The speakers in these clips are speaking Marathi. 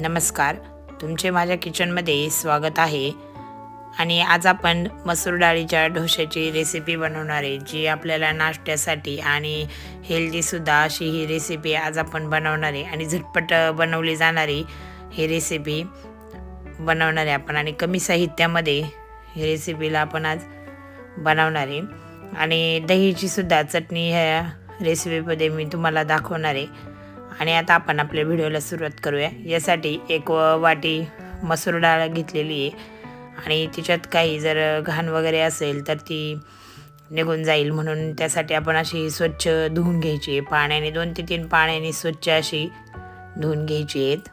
नमस्कार. तुमचे माझ्या किचनमध्ये स्वागत आहे. आणि आज आपण मसूर डाळीच्या ढोश्याची रेसिपी बनवणार आहे जी आपल्याला नाश्त्यासाठी आणि हेल्दीसुद्धा अशी ही रेसिपी आज आपण बनवणार आहे. आणि झटपट बनवली जाणारी ही रेसिपी बनवणार आहे आपण आणि कमी साहित्यामध्ये ही रेसिपीला आपण आज बनवणार आहे. आणि दहीची सुद्धा चटणी ह्या रेसिपीमध्ये मी तुम्हाला दाखवणार आहे. आणि आता आपण आपल्या व्हिडिओला सुरुवात करूया. यासाठी एक वाटी मसूर डाळ घेतलेली आहे. आणि तिच्यात काही जर घाण वगैरे असेल तर ती निघून जाईल. म्हणून त्यासाठी आपण अशी स्वच्छ धुवून घ्यायची आहे. पाण्याने दोन ते तीन पाण्याने स्वच्छ अशी धुवून घ्यायची आहेत.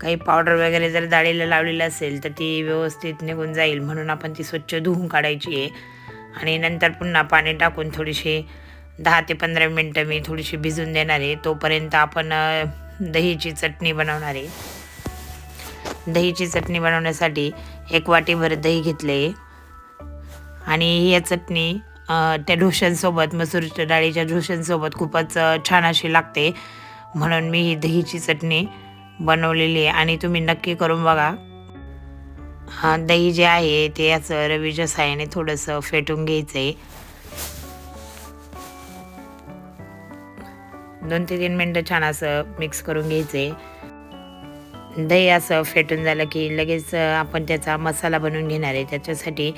काही पावडर वगैरे जर डाळीला लावलेलं असेल तर ती व्यवस्थित निघून जाईल. म्हणून आपण ती स्वच्छ धुवून काढायची आहे. आणि नंतर पुन्हा पाणी टाकून थोडीशी दहा ते पंधरा मिनटं मी थोडीशी भिजून देणार आहे. तोपर्यंत आपण दहीची चटणी बनवणार आहे. दहीची चटणी बनवण्यासाठी एक वाटीभर दही घेतले. आणि ही चटणी त्या ढोशांसोबत मसूर डाळीच्या ढोशांसोबत खूपच छान अशी लागते. म्हणून मी ही दहीची चटणी बनवलेली आहे. आणि तुम्ही नक्की करून बघा. हा दही जे आहे ते असं रवीच्या साह्याने थोडंसं फेटून घ्यायचं आहे दोन ते तीन मिनटं छान असं मिक्स करून घ्यायचं आहे दही असं फेटून झालं की लगेच आपण त्याचा मसाला बनवून घेणार आहे. त्याच्यासाठी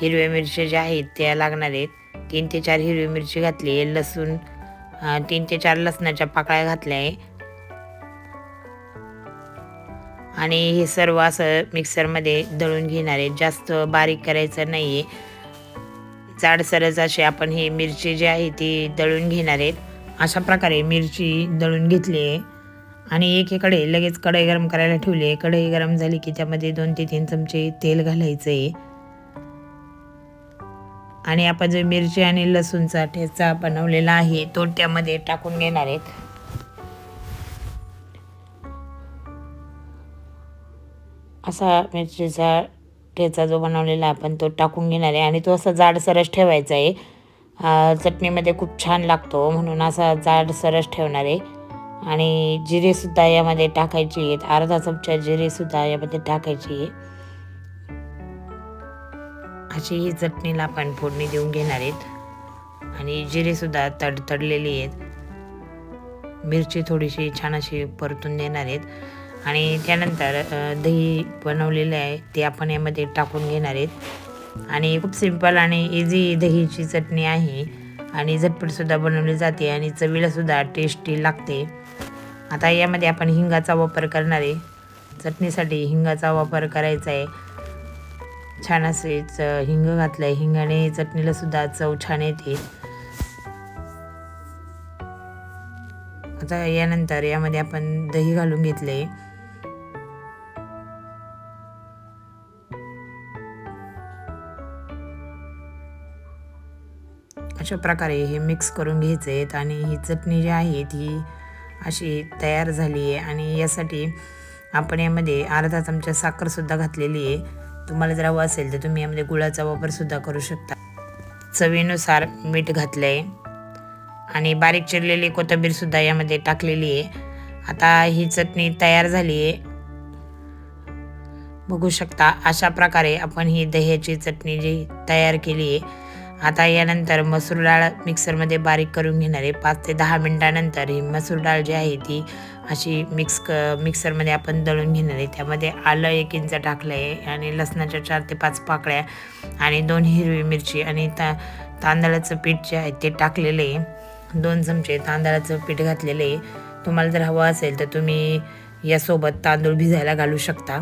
हिरव्या मिरच्या ज्या आहेत त्या लागणार आहेत. तीन ते चार हिरवी मिरची घातली आहे लसूण तीन ते चार लसणाच्या पाकळ्या घातल्या आहे. आणि हे सर्व असं मिक्सरमध्ये दळून घेणार आहे जास्त बारीक करायचं नाही आहे जाडसरच असे आपण ही मिरची जी आहे ती दळून घेणार आहेत. अशा प्रकारे मिरची दळून घेतली आहे. आणि एकीकडे लगेच कढई गरम करायला ठेवली आहे. कढई गरम झाली की त्यामध्ये दोन ते तीन चमचे तेल घालायचं आहे आणि आपण जो मिरची आणि लसूणचा ठेचा बनवलेला आहे तो त्यामध्ये टाकून घेणार आहेत. असा मिरचीचा ठेचा जो बनवलेला आहे आपण तो टाकून घेणार आहे. आणि तो असा जाडसरस ठेवायचा आहे. चटणीमध्ये खूप छान लागतो. म्हणून असा जाडसरस ठेवणार आहे. आणि जिरेसुद्धा यामध्ये टाकायची आहेत. अर्धा चमचा जिरेसुद्धा यामध्ये टाकायची आहे. अशी ही चटणीला आपण फोडणी देऊन घेणार आहेत. आणि जिरेसुद्धा तडतडलेली आहेत. मिरची थोडीशी छान अशी परतून देणार आहेत. आणि त्यानंतर दही बनवलेलं आहे ते आपण यामध्ये टाकून घेणार आहेत. आणि खूप सिंपल आणि इझी दहीची चटणी आहे. आणि झटपटसुद्धा बनवली जाते आणि चवीलासुद्धा टेस्टी लागते. आता यामध्ये आपण हिंगाचा वापर करणार आहे. चटणीसाठी हिंगाचा वापर करायचा आहे. छान असेच हिंग घातलं आहे हिंगाने चटणीला सुद्धा चव छान येते. आता यानंतर यामध्ये आपण दही घालून घेतले अशा प्रकारे हे मिक्स करून घ्यायचे आहेत आणि ही चटणी जी आहे ती अशी तयार झाली आहे. आणि यासाठी आपण यामध्ये अर्धा चमचा साखरसुद्धा घातलेली आहे. तुम्हाला जर हवं असेल तर तुम्ही यामध्ये गुळाचा वापरसुद्धा करू शकता. चवीनुसार मीठ घातलं आहे आणि बारीक चिरलेली कोथिंबीरसुद्धा यामध्ये टाकलेली आहे. आता ही चटणी तयार झाली आहे. बघू शकता अशा प्रकारे आपण ही दह्याची चटणी जी तयार केली आहे आता यानंतर मसूर डाळ मिक्सरमध्ये बारीक करून घेणार आहे. पाच ते दहा मिनटानंतर ही मसूर डाळ जी आहे ती अशी मिक्स क मिक्सरमध्ये आपण दळून घेणार आहे. त्यामध्ये आलं एक इंच टाकलं आहे आणि लसणाच्या चार ते पाच पाकळ्या आणि दोन हिरवी मिरची आणि ता तांदळाचं पीठ जे आहे ते टाकलेलं आहे. दोन चमचे तांदळाचं पीठ घातलेलं आहे. तुम्हाला जर हवं असेल तर तुम्ही यासोबत तांदूळ भिजायला घालू शकता.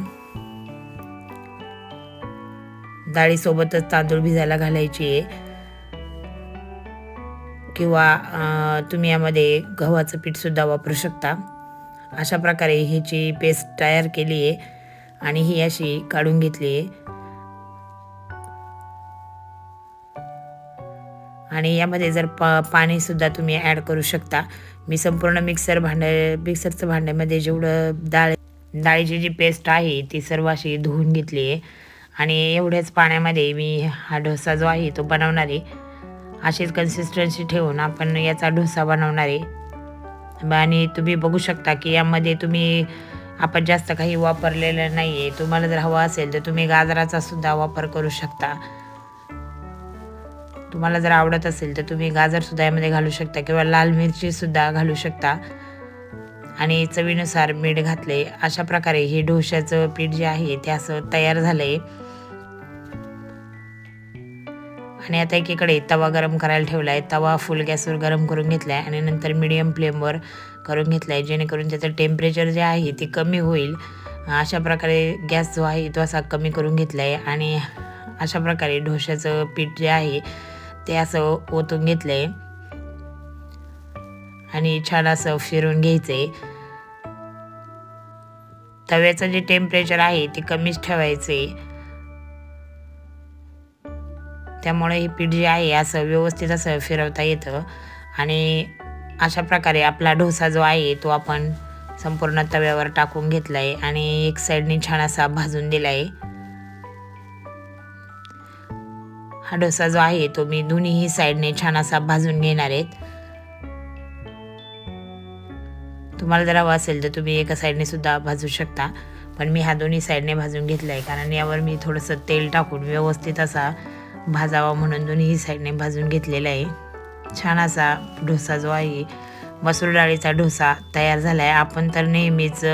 डाळीसोबतच तांदूळ भिजायला घालायची आहे. किंवा तुम्ही यामध्ये गव्हाचं पीठसुद्धा वापरू शकता. अशा प्रकारे ह्याची पेस्ट तयार केली आहे आणि ही अशी काढून घेतली आहे. आणि यामध्ये जर प पाणीसुद्धा तुम्ही ॲड करू शकता. मी संपूर्ण मिक्सर भांडे मिक्सरचं भांड्यामध्ये जेवढं डाळ डाळीची जी पेस्ट आहे ती सर्व अशी धुवून घेतली आहे. आणि एवढ्याच पाण्यामध्ये मी हा डोसा जो आहे तो बनवणार आहे. अशीच कन्सिस्टन्सी ठेवून आपण याचा डोसा बनवणार आहे. आणि तुम्ही बघू शकता की यामध्ये तुम्ही आपण जास्त काही वापरलेलं नाही आहे तुम्हाला जर हवा असेल तर तुम्ही गाजराचा सुद्धा वापर करू शकता. तुम्हाला जर आवडत असेल तर तुम्ही गाजरसुद्धा यामध्ये घालू शकता किंवा लाल मिरचीसुद्धा घालू शकता. आणि चवीनुसार मीठ घातले अशा प्रकारे हे डोश्याचं पीठ जे आहे ते असं तयार झालं आहे आणि आता एकीकडे तवा गरम करायला ठेवला आहे तवा फुल गॅसवर गरम करून घेतला आहे आणि नंतर मिडियम फ्लेमवर करून घेतला आहे जेणेकरून त्याचं टेम्परेचर जे आहे ते कमी होईल. अशा प्रकारे गॅस जो आहे तो असा कमी करून घेतला आहे आणि अशा प्रकारे ढोशाचं पीठ जे आहे ते असं ओतून घेतलं आहे आणि छान असं फिरून घ्यायचं आहे तव्याचं जे टेम्परेचर आहे ते कमीच ठेवायचं आहे त्यामुळे हे पीठ जे आहे असं व्यवस्थित असं फिरवता येतं. आणि अशा प्रकारे आपला डोसा जो आहे तो आपण संपूर्ण तव्यावर टाकून घेतला आहे आणि एक साईडने छान असा भाजून दिला आहे हा डोसा जो आहे तो मी दोन्हीही साईडने छान असा भाजून घेणार आहेत तुम्हाला जर हवा असेल तर तुम्ही एका साईडने सुद्धा भाजू शकता. पण मी हा दोन्ही साईडने भाजून घेतला आहे कारण यावर मी थोडंसं तेल टाकून व्यवस्थित असा भाजावा म्हणून दोन्ही साईडने भाजून घेतलेला आहे. छान असा डोसा जो आहे मसूर डाळीचा डोसा तयार झाला आहे आपण तर नेहमीच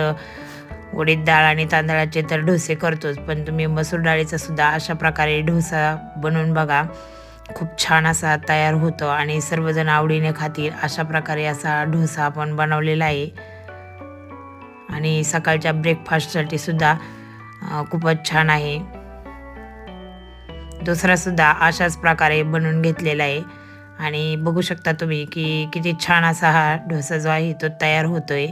उडीद डाळ आणि तांदळाचे तर डोसे करतोच पण तुम्ही मसूर डाळीचा सुद्धा अशा प्रकारे डोसा बनवून बघा. खूप छान असा तयार होतो आणि सर्वजण आवडीने खातील अशा प्रकारे असा डोसा आपण बनवलेला आहे. आणि सकाळच्या ब्रेकफास्टसाठी सुद्धा खूपच छान आहे. दुसरा सुद्धा अशाच प्रकारे बनवून घेतलेला आहे. आणि बघू शकता तुम्ही की किती छान असा हा डोसा जो आहे तो तयार होतो आहे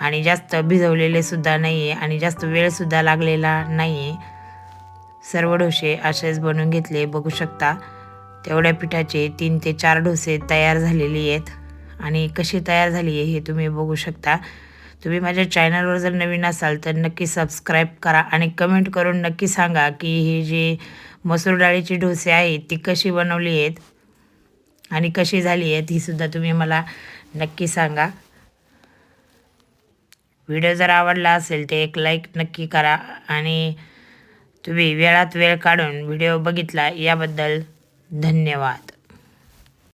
आणि जास्त भिजवलेले सुद्धा नाही आहे आणि जास्त वेळसुद्धा लागलेला नाही आहे सर्व डोसे असेच बनवून घेतले बघू शकता. तेवढ्या पिठाचे तीन ते चार डोसे तयार झालेले आहेत. आणि कशी तयार झाली आहे हे तुम्ही बघू शकता. तुम्ही माझ्या चॅनलवर जर नवीन असाल तर नक्की सबस्क्राईब करा आणि कमेंट करून नक्की सांगा की हे जे मसूर डाळीची डोसे आहेत ती कशी बनवली आहेत आणि कशी झाली आहेत ही सुद्धा तुम्ही मला नक्की सांगा. व्हिडिओ जर आवडला असेल तर एक लाईक नक्की करा आणि तुम्ही वेळात वेळ काढून व्हिडिओ बघितला याबद्दल धन्यवाद.